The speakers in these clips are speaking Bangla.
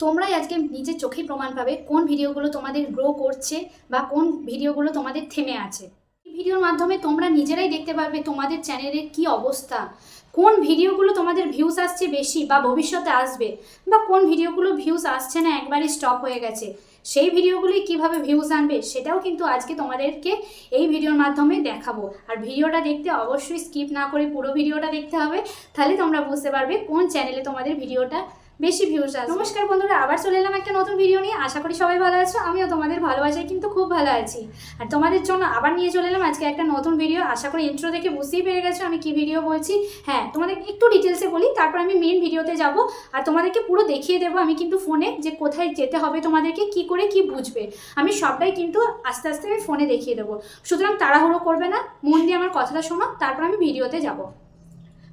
তোমরাই আজকে নিজের চোখেই প্রমাণ পাবে কোন ভিডিওগুলো তোমাদের গ্রো করছে বা কোন ভিডিওগুলো তোমাদের থেমে আছে। এই ভিডিওর মাধ্যমে তোমরা নিজেরাই দেখতে পারবে তোমাদের চ্যানেলের কি অবস্থা, কোন ভিডিওগুলো তোমাদের ভিউজ আসছে বেশি বা ভবিষ্যতে আসবে বা কোন ভিডিওগুলো ভিউজ আসছে না একবারই স্টপ হয়ে গেছে, সেই ভিডিওগুলি কীভাবে ভিউজ আনবে সেটাও কিন্তু আজকে তোমাদেরকে এই ভিডিওর মাধ্যমে দেখাবো। আর ভিডিওটা দেখতে অবশ্যই স্কিপ না করে পুরো ভিডিওটা দেখতে হবে, তাহলে তোমরা বুঝতে পারবে কোন চ্যানেলে তোমাদের ভিডিওটা বেশি ভিউজ আসবে। নমস্কার বন্ধুরা, আবার চলে এলাম একটা নতুন ভিডিও নিয়ে। আশা করি সবাই ভালো আছো। আমিও তোমাদের ভালোবাসায় কিন্তু খুব ভালো আছি। আর তোমাদের জন্য আবার নিয়ে চলে এলাম আজকে একটা নতুন ভিডিও আশা করি ইন্ট্রো দেখে বুঝতেই পেরে গেছো আমি কি ভিডিও বলছি। হ্যাঁ তোমাদের একটু ডিটেলসে বলি, তারপর আমি মেন ভিডিওতে যাব। আর তোমাদেরকে পুরো দেখিয়ে দেবো আমি কিন্তু ফোনে যে কোথায় যেতে হবে, তোমাদেরকে কি করে কি বুঝবে। আমি সবটাই কিন্তু আস্তে আস্তে আমি ফোনে দেখিয়ে দেবো। সুতরাং তাড়াহুড়ো করবে না। মন দিয়ে আমার কথাটা শোনো, তারপর আমি ভিডিওতে যাব।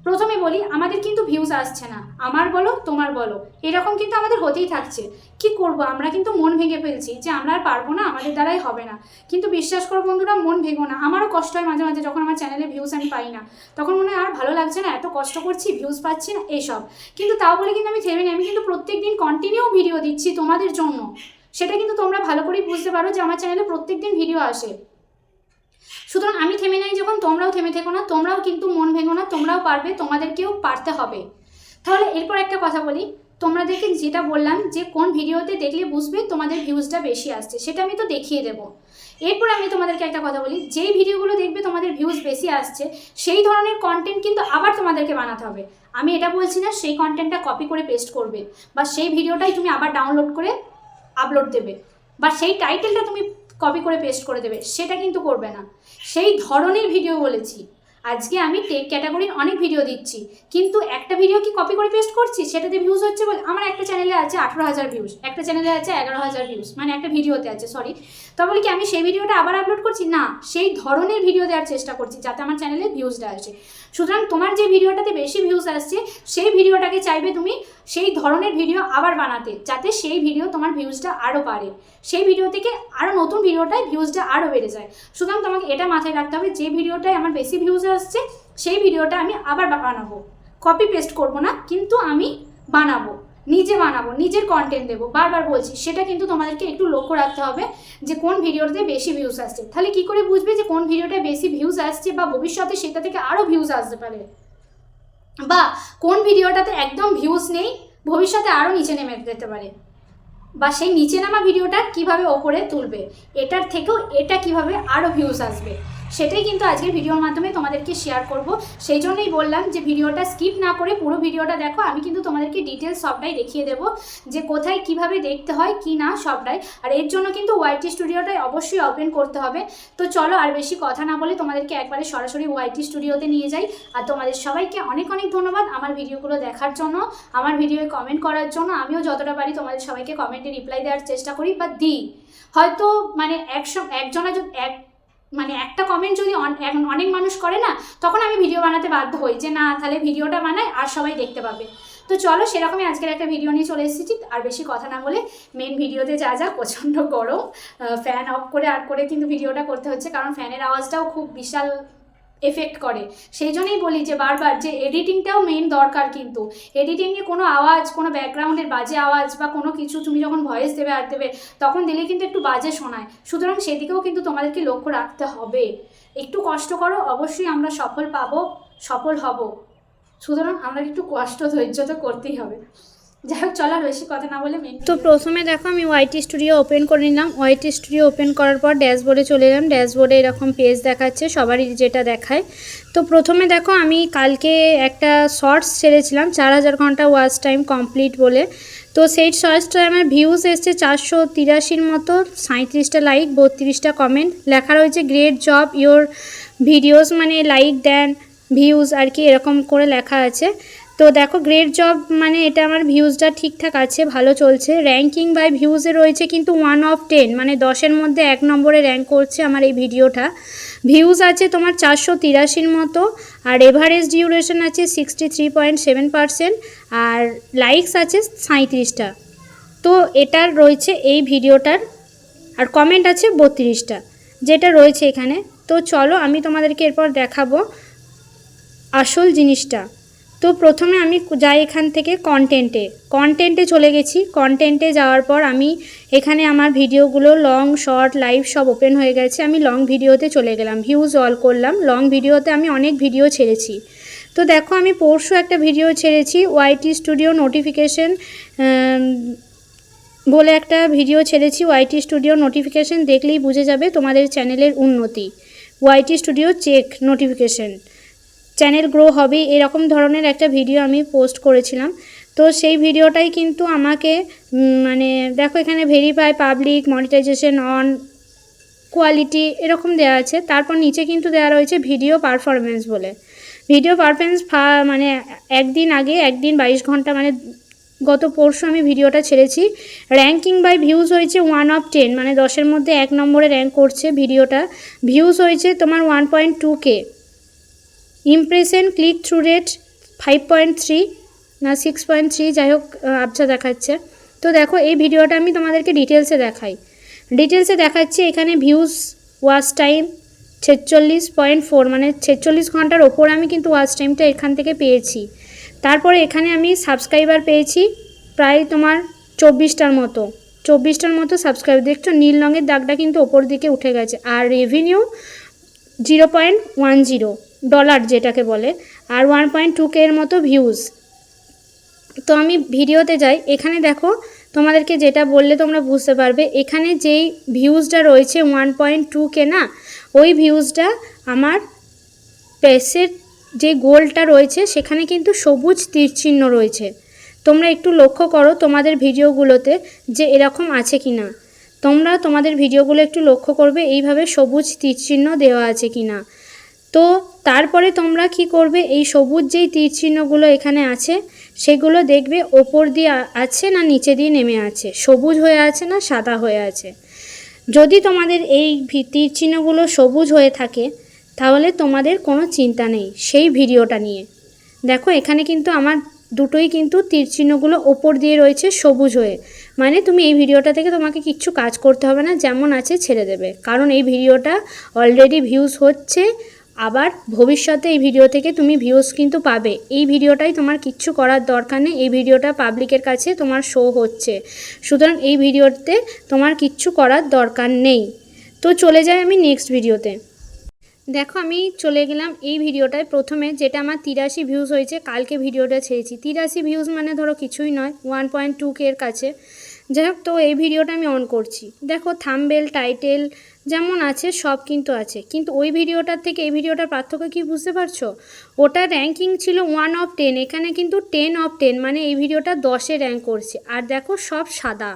প্রথমে বলি, আমাদের কিন্তু ভিউজ আসছে না। আমার বলো, তোমার বলো। এরকম কিন্তু আমাদের হতেই থাকছে। কি করব? আমরা কিন্তু মন ভেঙে ফেলছি যে আমরা আর পারব না, আমাদের দ্বারাই হবে না। কিন্তু বিশ্বাস করো বন্ধুরা, মন ভেঙো না। আমারও কষ্ট হয় মাঝে মাঝে যখন আমার চ্যানেলে ভিউজ আমি পাই না। তখন মনে হয় আর ভালো লাগছে না, এত কষ্ট করছি ভিউজ পাচ্ছি না এইসব কিন্তু তাও বলে কিন্তু আমি থেমে আমি কিন্তু প্রত্যেক দিন কন্টিনিউ ভিডিও দিচ্ছি তোমাদের জন্য। সেটা কিন্তু তোমরা ভালো করেই বুঝতে পারো যে আমার চ্যানেলে প্রত্যেক দিন ভিডিও আসে। সুতরাং আমি থেমে নাই যখন, তোমরাও থেমে থেকো না, তোমরাও কিন্তু মন ভেঙো না, তোমরাও পারবে, তোমাদেরকেও পারতে হবে। তাহলে এরপর একটা কথা বলি তোমরা তোমাদেরকে যেটা বললাম যে কোন ভিডিওতে দেখলে বুঝবে তোমাদের ভিউজটা বেশি আসছে, সেটা আমি তো দেখিয়ে দেবো। এরপর আমি তোমাদেরকে একটা কথা বলি, যেই ভিডিওগুলো দেখবে তোমাদের ভিউজ বেশি আসছে, সেই ধরনের কন্টেন্ট কিন্তু আবার তোমাদেরকে বানাতে হবে। আমি এটা বলছি না, সেই কন্টেন্টটা কপি করে পেস্ট করবে, বা সেই ভিডিওটাই তুমি আবার ডাউনলোড করে আপলোড দেবে, বা সেই টাইটেলটা তুমি কপি করে পেস্ট করে দেবে সেটা কিন্তু করবে না। সেই ধরনের ভিডিও বলেছি। আজকে আমি টেক ক্যাটাগরির অনেক ভিডিও দিচ্ছি। কিন্তু একটা ভিডিও কি কপি করে পেস্ট করছি? সেটাতে ভিউজ হচ্ছে বলে আমার একটা চ্যানেলে আছে আঠেরো হাজার ভিউজ একটা চ্যানেলে আছে এগারো হাজার ভিউজ মানে একটা ভিডিওতে আছে সরি তো বলি কি, আমি সেই ভিডিওটা আবার আপলোড করছি? না, সেই ধরনের ভিডিও দেওয়ার চেষ্টা করছি যাতে আমার চ্যানেলে ভিউজটা আসে। সুতরাং তোমার যে ভিডিওটাতে বেশি ভিউজ আসছে, সেই ভিডিওটাকে চাইবে তুমি সেই ধরনের ভিডিও আবার বানাতে, যাতে সেই ভিডিও তোমার ভিউজটা আরও বাড়ে। সেই ভিডিও থেকে আরও নতুন ভিডিওটায় ভিউজটা আরও বেড়ে যায়। সুতরাং তোমাকে এটা মাথায় রাখতে হবে, যে ভিডিওটায় আমার বেশি ভিউজ আসছে, সেই ভিডিওটা আমি আবার বানাবো। কপি পেস্ট করব না, কিন্তু আমি বানাবো। নিজে বানাবো, নিজের কন্টেন্ট দেবো। বারবার বলছি, সেটা কিন্তু তোমাদেরকে একটু লক্ষ্য রাখতে হবে যে কোন ভিডিওতে বেশি ভিউজ আসছে। তাহলে কি করে বুঝবে যে কোন ভিডিওটা বেশি ভিউজ আসছে বা ভবিষ্যতে সেটা থেকে আরও ভিউজ আসতে পারে? বা কোন ভিডিওটাতে একদম ভিউজ নেই, ভবিষ্যতে আরও নিচে নেমে যেতে পারে? বা সেই নিচে নামা ভিডিওটা কীভাবে ওপরে তুলবে? এটার থেকেও এটা কীভাবে আরও ভিউজ আসবে? সেটাই কিন্তু আজকের ভিডিওর মাধ্যমে তোমাদেরকে শেয়ার করব। সেই জন্যই বললাম যে ভিডিওটা স্কিপ না করে পুরো ভিডিওটা দেখো, আমি কিন্তু তোমাদেরকে ডিটেলস সবটাই দেখিয়ে দেবো যে কোথায় কীভাবে দেখতে হয়, কি না সবটাই। আর এর জন্য কিন্তু ওয়াইটি স্টুডিওটাই অবশ্যই ওপেন করতে হবে। তো চলো আর বেশি কথা না বলে তোমাদেরকে একবারে সরাসরি ওয়াইটি স্টুডিওতে নিয়ে যাই। আর তোমাদের সবাইকে অনেক অনেক ধন্যবাদ আমার ভিডিওগুলো দেখার জন্য, আমার ভিডিওয়ে কমেন্ট করার জন্য। আমিও যতটা পারি তোমাদের সবাইকে কমেন্টে রিপ্লাই দেওয়ার চেষ্টা করি বা দিই। হয়তো মানে একশো একজনা এক মানে একটা কমেন্ট যদি অনেক মানুষ করে না, তখন আমি ভিডিও বানাতে বাধ্য হই যে না, তাহলে ভিডিওটা বানাই আর সবাই দেখতে পাবে। তো চলো সেরকমই আজকের একটা ভিডিও নিয়ে চলে এসেছি। আর বেশি কথা না বলে মেন ভিডিওতে যা যা প্রচণ্ড গরম ফ্যান অফ করে আর করে কিন্তু ভিডিওটা করতে হচ্ছে, কারণ ফ্যানের আওয়াজটাও খুব বিশাল এফেক্ট করে। সেই জন্যই বলি যে বারবার যে এডিটিংটাও মেন দরকার কিন্তু। এডিটিংয়ে কোনো আওয়াজ, কোনো ব্যাকগ্রাউন্ডের বাজে আওয়াজ বা কোনো কিছু তুমি যখন ভয়েস দেবে, আর দেবে, তখন দিলে কিন্তু একটু বাজে শোনায়। সুতরাং সেদিকেও কিন্তু তোমাদেরকে লক্ষ্য রাখতে হবে। একটু কষ্ট করো, অবশ্যই আমরা সফল পাবো, সফল হব। সুতরাং আমরা একটু কষ্ট ধৈর্য তো করতেই হবে। যাই হোক চলার বেশি কথা না বলে তো প্রথমে দেখো আমি ওয়াইটি স্টুডিও ওপেন করে নিলাম। ওয়াইটি স্টুডিও ওপেন করার পর ড্যাশবোর্ডে চলে এলাম। ড্যাশবোর্ডে এরকম পেজ দেখাচ্ছে, সবারই যেটা দেখায়। তো প্রথমে দেখো আমি কালকে একটা শর্টস ছেড়েছিলাম, চার হাজার ঘণ্টা ওয়াচ টাইম কমপ্লিট বলে। তো সেই শর্টসটায় আমার ভিউজ এসছে চারশো তিরাশির মতো সাঁত্রিশটা লাইক বত্রিশটা কমেন্ট লেখা রয়েছে গ্রেট জব ইওর ভিডিওস মানে লাইক দেন ভিউজ আর কি এরকম করে লেখা আছে। তো দেখো গ্রেট জব মানে এটা আমার ভিউজটা ঠিকঠাক আছে, ভালো চলছে। র্যাঙ্কিং বাই ভিউজে রয়েছে কিন্তু ওয়ান অফ টেন মানে দশের মধ্যে এক নম্বরে র্যাঙ্ক করছে আমার এই ভিডিওটা। ভিউজ আছে তোমার চারশো তিরাশির মতো, আর এভারেজ ডিউরেশন আছে সিক্সটি থ্রি পয়েন্ট সেভেন আর লাইকস আছে সাঁত্রিশটা তো এটার রয়েছে এই ভিডিওটার, আর কমেন্ট আছে বত্রিশটা, যেটা রয়েছে এখানে। তো চলো আমি তোমাদেরকে এরপর দেখাবো আসল জিনিসটা। তো প্রথমে আমি যাই এখান থেকে কন্টেন্টে কন্টেন্টে চলে গেছি। কন্টেন্টে যাওয়ার পর আমি এখানে আমার ভিডিওগুলো লং শর্ট লাইভ সব ওপেন হয়ে গেছে। আমি লং ভিডিওতে চলে গেলাম ভিউজ অল করলাম। লং ভিডিওতে আমি অনেক ভিডিও ছেড়েছি। তো দেখো আমি পরশু একটা ভিডিও ছেড়েছি ওয়াইটি স্টুডিও নোটিফিকেশন বলে একটা ভিডিও ছেড়েছি ওয়াইটি স্টুডিও নোটিফিকেশন দেখলেই বুঝে যাবে তোমাদের চ্যানেলের উন্নতি। YT studio check notification channel grow হবে, এরকম ধরনের একটা ভিডিও আমি পোস্ট করেছিলাম। তো সেই ভিডিওটাই কিন্তু আমাকে মানে দেখো এখানে verify public monetization on quality এরকম দেওয়া আছে। তারপর নিচে কিন্তু দেওয়া রয়েছে ভিডিও পারফরমেন্স বলে। ভিডিও পারফরমেন্স মানে একদিন আগে, একদিন বাইশ ঘণ্টা মানে গত পরশু আমি ভিডিওটা ছেড়েছি। র্যাঙ্কিং বাই ভিউজ হয়েছে ওয়ান অফ টেন মানে দশের মধ্যে এক নম্বরে র্যাঙ্ক করছে ভিডিওটা ভিউজ হয়েছে তোমার one point two K impression click through rate five point three না সিক্স পয়েন্ট থ্রি যাই হোক আবছা দেখাচ্ছে। তো দেখো, এই ভিডিওটা আমি তোমাদেরকে ডিটেলসে দেখাই। ডিটেলসে দেখাচ্ছি এখানে ভিউজ ওয়াচ টাইম ছেচল্লিশ পয়েন্ট ফোর মানে ছেচল্লিশ ঘণ্টার ওপর আমি কিন্তু ওয়াচ টাইমটা এখান থেকে পেয়েছি। তারপরে এখানে আমি সাবস্ক্রাইবার পেয়েছি প্রায় তোমার চব্বিশটার মতো। চব্বিশটার মতো সাবস্ক্রাইব দেখছ, নীল রঙের দাগটা কিন্তু ওপর দিকে উঠে গেছে। আর revenue zero point one zero dollar যেটাকে বলে, আর ওয়ান পয়েন্ট টু কে এর মতো ভিউজ তো আমি ভিডিওতে যাই, এখানে দেখো তোমাদেরকে যেটা বললে তোমরা বুঝতে পারবে, এখানে যেই ভিউজটা রয়েছে ওয়ান পয়েন্ট টু কে না, ওই ভিউজটা আমার পেসের যে গোলটা রয়েছে, সেখানে কিন্তু সবুজ তীরচিহ্ন রয়েছে। তোমরা একটু লক্ষ্য করো তোমাদের ভিডিওগুলোতে যে এরকম আছে কি না তোমরা তোমাদের ভিডিওগুলো একটু লক্ষ্য করবে, এইভাবে সবুজ তীরচিহ্ন দেওয়া আছে কি না তো তারপরে তোমরা কি করবে? এই সবুজ যেই তীর চিহ্নগুলো এখানে আছে, সেগুলো দেখবে ওপর দিয়ে আছে না নিচে দিয়ে নেমে আছে? সবুজ হয়ে আছে না সাদা হয়ে আছে? যদি তোমাদের এই ভি- তীর চিহ্নগুলো সবুজ হয়ে থাকে, তাহলে তোমাদের কোনো চিন্তা নেই সেই ভিডিওটা নিয়ে। দেখো, এখানে কিন্তু আমার দুটোই কিন্তু তীর চিহ্নগুলো ওপর দিয়ে রয়েছে সবুজ হয়ে। মানে তুমি এই ভিডিওটা থেকে তোমাকে কিচ্ছু কাজ করতে হবে না, যেমন আছে ছেড়ে দেবে। কারণ এই ভিডিওটা অলরেডি ভিউজ হচ্ছে আবার ভবিষ্যতে এই ভিডিও থেকে তুমি ভিউজ কিন্তু পাবে। এই ভিডিওটাই তোমার কিচ্ছু করার দরকার নেই, এই ভিডিওটা পাবলিকের কাছে তোমার শো হচ্ছে। সুতরাং এই ভিডিওতে তোমার কিচ্ছু করার দরকার নেই। তো চলে যাই আমি নেক্সট ভিডিওতে দেখো আমি চলে গেলাম এই ভিডিওটায় প্রথমে যেটা আমার তিরাশি ভিউজ হয়েছে, কালকে ভিডিওটা ছেড়েছি। তিরাশি ভিউজ মানে ধরো কিছুই নয় ওয়ান পয়েন্ট টু কে এর কাছে। যাই হোক, তো এই ভিডিওটা আমি অন করছি। দেখো থাম্বেল টাইটেল যেমন আছে, সব কিন্তু আছে। কিন্তু ওই ভিডিওটার থেকে এই ভিডিওটার পার্থক্য কি বুঝতে পারছ? ওটা র্যাঙ্কিং ছিল ওয়ান অফ টেন এখানে কিন্তু টেন অফ টেন মানে এই ভিডিওটা দশে র্যাঙ্ক করছে। আর দেখো, সব সাদা।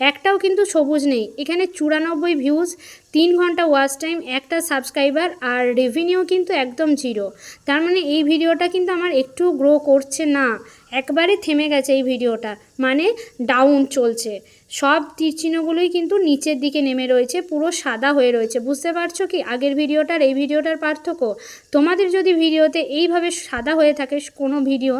একটাও কিন্তু সবুজ নেই। এখানে চুরানব্বই ভিউজ তিন ঘণ্টা ওয়াচ টাইম একটা সাবস্ক্রাইবার আর রেভিনিউ কিন্তু একদম জিরো তার মানে এই ভিডিওটা কিন্তু আমার একটু গ্রো করছে না। একবারে থেমে গেছে এই ভিডিওটা। মানে ডাউন চলছে। সব তীরচিহ্নগুলোই কিন্তু নিচের দিকে নেমে রয়েছে, পুরো সাদা হয়ে রয়েছে। বুঝতে পারছ কি? আগের ভিডিওটার, এই ভিডিওটার পার্থক্য? তোমাদের যদি ভিডিওতে এইভাবে সাদা হয়ে থাকে, কোনো ভিডিও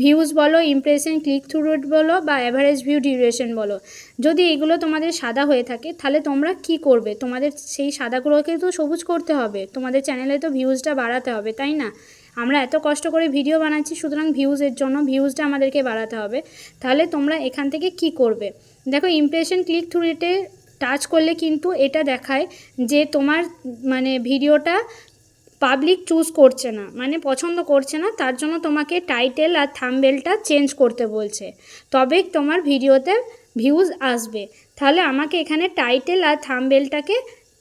ভিউজ বলো ইমপ্রেশন ক্লিক থ্রু রেট বলো বা অ্যাভারেজ ভিউ ডিউরেশন বলো, যদি এগুলো তোমাদের সাদা হয়ে থাকে, তাহলে তোমরা কি করবে? তোমাদের সেই সাদাগুলোকে তো সবুজ করতে হবে। তোমাদের চ্যানেলে তো ভিউজটা বাড়াতে হবে, তাই না? আমরা এত কষ্ট করে ভিডিও বানাচ্ছি, সুতরাং ভিউজের জন্য ভিউজটা আমাদেরকে বাড়াতে হবে। তাহলে তোমরা এখান থেকে কি করবে? দেখো ইমপ্রেশন ক্লিক থ্রু রেটে টাচ করলে কিন্তু এটা দেখায় যে তোমার মানে ভিডিওটা পাবলিক চুজ করছে না মানে পছন্দ করছে না, তার জন্য তোমাকে টাইটেল আর থাম্বেলটা চেঞ্জ করতে বলছে। তবে তোমার ভিডিওতে ভিউজ আসবে। তাহলে আমাকে এখানে টাইটেল আর থাম্বেলটাকে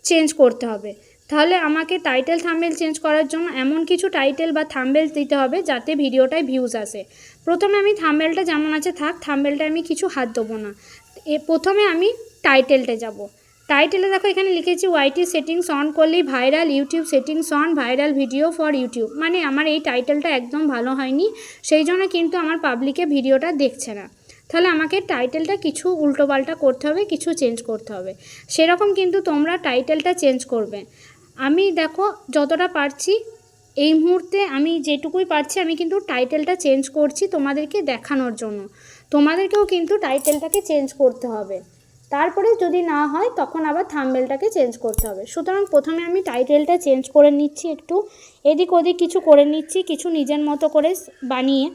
চেঞ্জ করতে হবে। তাহলে আমাকে টাইটেল থাম্বেল চেঞ্জ করার জন্য এমন কিছু টাইটেল বা থাম্বেল দিতে হবে যাতে ভিডিওটায় ভিউজ আসে। প্রথমে আমি থাম্বেলটা যেমন আছে থাক থাম্বেলটা আমি কিছু হাত দেবো না। এ প্রথমে আমি টাইটেলটা যাব। টাইটেলে দেখো এখানে লিখেছি ওয়াইটি সেটিংস অন করলেই viral YouTube settings on viral video for YouTube মানে আমার এই টাইটেলটা একদম ভালো হয়নি, সেই জন্য কিন্তু আমার পাবলিকে ভিডিওটা দেখছে না। তাহলে আমাকে টাইটেলটা কিছু উল্টোপাল্টা করতে হবে, কিছু চেঞ্জ করতে হবে। সেরকম কিন্তু তোমরা টাইটেলটা চেঞ্জ করবে। আমি দেখো যতটা পারছি, এই মুহূর্তে আমি যেটুকুই পারছি, আমি কিন্তু টাইটেলটা চেঞ্জ করছি তোমাদেরকে দেখানোর জন্য। তোমাদেরকেও কিন্তু টাইটেলটাকে চেঞ্জ করতে হবে। তারপরে যদি না হয়, তখন আবার থাম্বেলটাকে চেঞ্জ করতে হবে। সুতরাং প্রথমে আমি টাইটেলটা চেঞ্জ করে নিচ্ছি একটু। এদিক ওদিক কিছু করে নিচ্ছি, কিছু নিজের মতো করে বানিয়ে।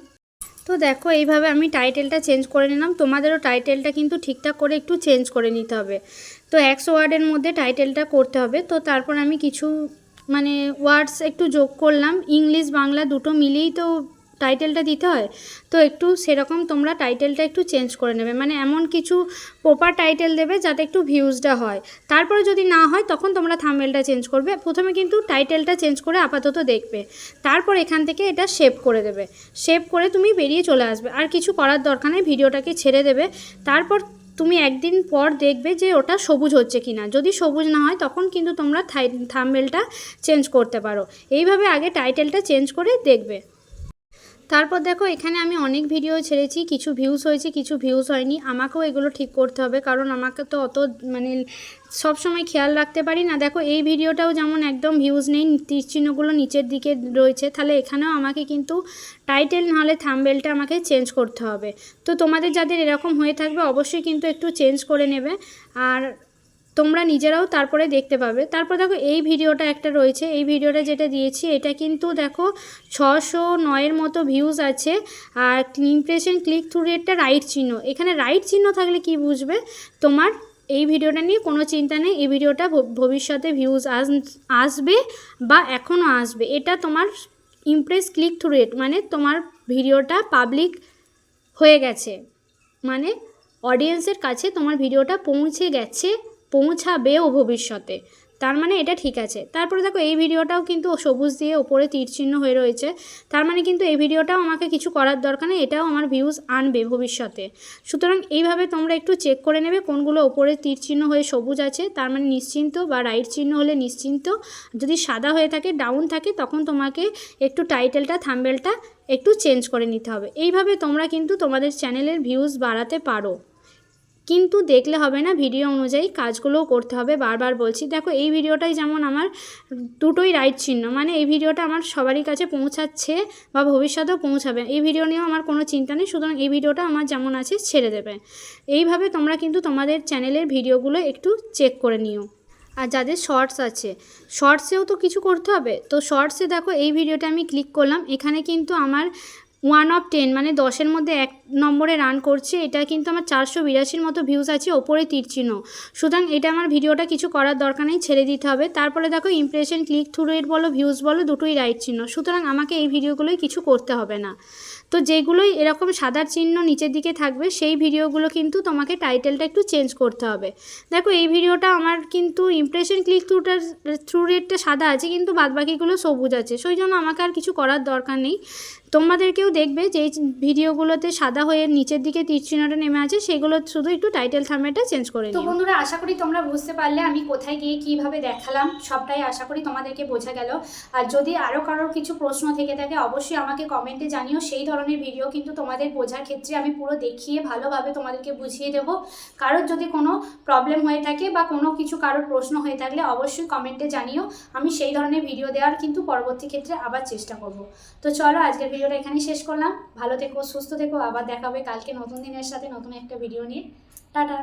তো দেখো, এইভাবে আমি টাইটেলটা চেঞ্জ করে নিলাম। তোমাদেরও টাইটেলটা কিন্তু ঠিকঠাক করে একটু চেঞ্জ করে নিতে হবে। তো একশো ওয়ার্ডের মধ্যে টাইটেলটা করতে হবে। তো তারপর আমি কিছু মানে ওয়ার্ডস একটু যোগ করলাম। ইংলিশ, বাংলা দুটো মিলিয়েই তো টাইটেলটা দিতে হয়, তো একটু সেরকম তোমরা টাইটেলটা একটু চেঞ্জ করে নেবে। মানে এমন কিছু প্রপার টাইটেল দেবে যাতে একটু ভিউজটা হয়। তারপরে যদি না হয়, তখন তোমরা থাম্বেলটা চেঞ্জ করবে। প্রথমে কিন্তু টাইটেলটা চেঞ্জ করে আপাতত দেখবে। তারপর এখান থেকে এটা সেভ করে দেবে। সেভ করে তুমি বেরিয়ে চলে আসবে। আর কিছু করার দরকার নেই, ভিডিওটাকে ছেড়ে দেবে। তারপর তুমি একদিন পর দেখবে যে ওটা সবুজ হচ্ছে কি না যদি সবুজ না হয়, তখন কিন্তু তোমরা থাম্বেলটা চেঞ্জ করতে পারো। এইভাবে আগে টাইটেলটা চেঞ্জ করে দেখবে। তারপর দেখো, এখানে আমি অনেক ভিডিও ছেড়েছি, কিছু ভিউজ হয়েছে, কিছু ভিউজ হয়নি। আমাকেও এগুলো ঠিক করতে হবে, কারণ আমাকে তো অত মানে সব সময় খেয়াল রাখতে পারি না। দেখো, এই ভিডিওটাও যেমন একদম ভিউজ নেই, তীর চিহ্নগুলো নিচের দিকে রয়েছে, তাহলে এখানেও আমাকে কিন্তু টাইটেল নাহলে থাম্বেলটা আমাকে চেঞ্জ করতে হবে। তো তোমাদের যাদের এরকম হয়ে থাকবে, অবশ্যই কিন্তু একটু চেঞ্জ করে নেবে। আর তোমরা নিজেরাও তারপরে দেখতে পাবে। তারপর দেখো এই ভিডিওটা একটা রয়েছে। এই ভিডিওটা যেটা দিয়েছি, এটা কিন্তু দেখো ছশো নয়ের মতো ভিউজ আছে। আর ইমপ্রেশন ক্লিক থ্রু রেটটা রাইট চিহ্ন। এখানে রাইট চিহ্ন থাকলে কি বুঝবে? তোমার এই ভিডিওটা নিয়ে কোনো চিন্তা নেই। এই ভিডিওটা ভবিষ্যতে ভিউজ আস আসবে বা এখনও আসবে। এটা তোমার ইমপ্রেস ক্লিক থ্রু রেট মানে তোমার ভিডিওটা পাবলিক হয়ে গেছে। মানে অডিয়েন্সের কাছে তোমার ভিডিওটা পৌঁছে গেছে। পৌঁছাবেও ভবিষ্যতে। তার মানে এটা ঠিক আছে। তারপরে দেখো, এই ভিডিওটাও কিন্তু সবুজ দিয়ে ওপরে তীর চিহ্ন হয়ে রয়েছে। তার মানে কিন্তু এই ভিডিওটাও আমাকে কিছু করার দরকার নেই, এটাও আমার ভিউজ আনবে ভবিষ্যতে। সুতরাং এইভাবে তোমরা একটু চেক করে নেবে কোনগুলো ওপরে তীর চিহ্ন হয়ে সবুজ আছে। তার মানে নিশ্চিন্ত বা রাইট চিহ্ন হলে নিশ্চিন্ত। যদি সাদা হয়ে থাকে ডাউন থাকে, তখন তোমাকে একটু টাইটেলটা থাম্বেলটা একটু চেঞ্জ করে নিতে হবে। এইভাবে তোমরা কিন্তু তোমাদের চ্যানেলের ভিউজ বাড়াতে পারো। কিন্তু দেখলে হবে না, ভিডিও অনুযায়ী কাজগুলোও করতে হবে। বারবার বলছি, দেখো এই ভিডিওটাই যেমন আমার দুটোই রাইট চিহ্ন মানে এই ভিডিওটা আমার সবারই কাছে পৌঁছাচ্ছে বা ভবিষ্যতেও পৌঁছাবে। এই ভিডিও নিয়েও আমার কোনো চিন্তা নেই, সুতরাং এই ভিডিওটা আমার যেমন আছে ছেড়ে দেবে। এইভাবে তোমরা কিন্তু তোমাদের চ্যানেলের ভিডিওগুলো একটু চেক করে নিও। আর যাদের শর্টস আছে শর্টসেও তো কিছু করতে হবে। তো শর্টসে দেখো, এই ভিডিওটা আমি ক্লিক করলাম। এখানে কিন্তু আমার ওয়ান অফ টেন মানে দশের মধ্যে এক নম্বরে রান করছে, এটা কিন্তু আমার চারশো বিরাশির মতো ভিউজ আছে, ওপরে তীর চিহ্ন। সুতরাং এটা আমার ভিডিওটা কিছু করার দরকার নেই, ছেড়ে দিতে হবে। তারপরে দেখো ইমপ্রেশন ক্লিক থ্রু রেট বলো ভিউজ বলো, দুটোই রাইট চিহ্ন। সুতরাং আমাকে এই ভিডিওগুলোই কিছু করতে হবে না। তো যেগুলোই এরকম সাদার চিহ্ন নিচের দিকে থাকবে, সেই ভিডিওগুলো কিন্তু তোমাকে টাইটেলটা একটু চেঞ্জ করতে হবে। দেখো, এই ভিডিওটা আমার কিন্তু ইমপ্রেশন ক্লিক থ্রুটার থ্রু রেটটা সাদা আছে, কিন্তু বাদবাকিগুলো সবুজ আছে। সেই জন্য আমাকে আর কিছু করার দরকার নেই। তোমাদেরকেও দেখবে যে ভিডিওগুলোতে সাদা হয়ে নিচের দিকে তীর চিহ্নটা নেমে আছে সেগুলো শুধু একটু টাইটেল থামেটা চেঞ্জ করে তো বন্ধুরা আশা করি তোমরা বুঝতে পারলে আমি কোথায় গিয়ে কীভাবে দেখালাম সবটাই আশা করি তোমাদেরকে বোঝা গেল। আর যদি আরও কারোর কিছু প্রশ্ন থেকে থাকে অবশ্যই আমাকে কমেন্টে জানিও সেই ধরনের ভিডিও কিন্তু তোমাদের বোঝার ক্ষেত্রে আমি পুরো দেখিয়ে ভালোভাবে তোমাদেরকে বুঝিয়ে দেবো। কারোর যদি কোনো প্রবলেম হয়ে থাকে বা কোনো কিছু কারোর প্রশ্ন হয়ে থাকলে অবশ্যই কমেন্টে জানিও আমি সেই ধরনের ভিডিও দেওয়ার কিন্তু পরবর্তী ক্ষেত্রে আবার চেষ্টা করব। তো চলো আজকের ভিডিওটা এখানেই শেষ করলাম। ভালো থেকো সুস্থ থেকো আবার দেখা হবে কালকে নতুন দিনের সাথে নতুন একটা ভিডিও নিয়ে। টাটা।